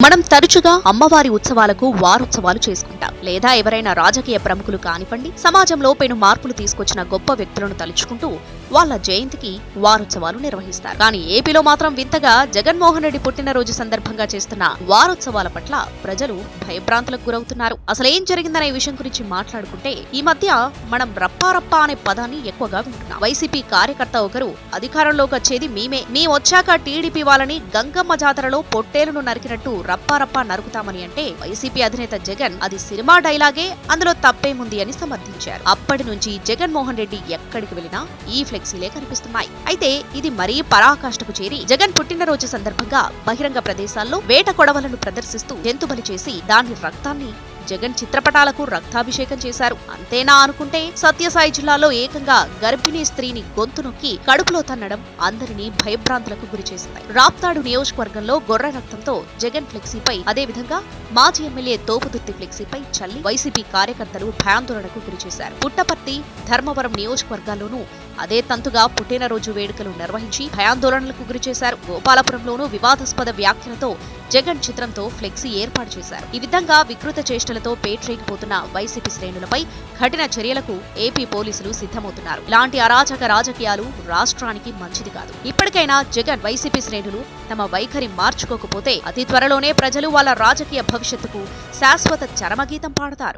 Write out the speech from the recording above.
మనం తరచుగా అమ్మవారి ఉత్సవాలకు వారోత్సవాలు చేసుకుంటాం. లేదా ఎవరైనా రాజకీయ ప్రముఖులు కానివ్వండి సమాజంలో పెను మార్పులు తీసుకొచ్చిన గొప్ప వ్యక్తులను తలుచుకుంటూ వాళ్ళ జయంతికి వారోత్సవాలు నిర్వహిస్తారు. కానీ ఏపీలో మాత్రం వింతగా జగన్మోహన్ రెడ్డి పుట్టినరోజు సందర్భంగా చేస్తున్న వారోత్సవాల పట్ల ప్రజలు భయభ్రాంతులకు గురవుతున్నారు. అసలేం జరిగిందనే విషయం గురించి మాట్లాడుకుంటే ఈ మధ్య మనం రప్పారప్పా అనే పదాన్ని ఎక్కువగా వింటున్నాం. వైసీపీ కార్యకర్త ఒకరు అధికారంలోకి వచ్చేది మేమే. మేము వచ్చాక టీడీపీ వాళ్ళని గంగమ్మ జాతరలో పొట్టేలును నరికినట్టు రప్పారప్పా నరుకుతామని అంటే వైసీపీ అధినేత జగన్ అది సినిమా డైలాగే అందులో తప్పేముంది అని సమర్థించారు. అప్పటి నుంచి జగన్మోహన్ రెడ్డి ఎక్కడికి వెళ్ళినా ఈ ఫ్లెక్సీలే కనిపిస్తున్నాయి. అయితే ఇది మరీ పరాకాష్ఠకు చేరి జగన్ పుట్టినరోజు సందర్భంగా బహిరంగ ప్రదేశాల్లో వేట కొడవలను ప్రదర్శిస్తూ జంతుబలి చేసి దాని రక్తాన్ని జగన్ చిత్రపటాలకు రక్తాభిషేకం చేశారు. అంతేనా అనుకుంటే సత్యసాయి జిల్లాలో ఏకంగా గర్భిణీ స్త్రీని గొంతు నొక్కి కడుపులో తన్నడం అందరినీ భయభ్రాంతులకు గురిచేసింది రాప్తాడు నియోజకవర్గంలో గొర్రె రక్తంతో జగన్ ఫ్లెక్సీపై అదేవిధంగా మాజీ ఎమ్మెల్యే తోపుదుర్తి ఫ్లెక్సీపై చల్లి వైసీపీ కార్యకర్తలు భయాందోళనకు గురిచేశారు పుట్టపర్తి ధర్మవరం నియోజకవర్గాల్లోనూ అదే తంతుగా పుట్టినరోజు వేడుకలు నిర్వహించి భయాందోళనలకు గురిచేశారు. గోపాలపురంలోనూ వివాదాస్పద వ్యాఖ్యలతో జగన్ చిత్రంతో ఫ్లెక్సీ ఏర్పాటు చేశారు. ఈ విధంగా వికృత చేష్టలతో పేట్రేగిపోతున్న వైసీపీ శ్రేణులపై కఠిన చర్యలకు ఏపీ పోలీసులు సిద్ధమవుతున్నారు. ఇలాంటి అరాచక రాజకీయాలు రాష్ట్రానికి మంచిది కాదు. ఇప్పటికైనా జగన్ వైసీపీ శ్రేణులు తమ వైఖరి మార్చుకోకపోతే అతి త్వరలోనే ప్రజలు వాళ్ళ రాజకీయ భవిష్యత్తుకు శాశ్వత చరమగీతం పాడతారు.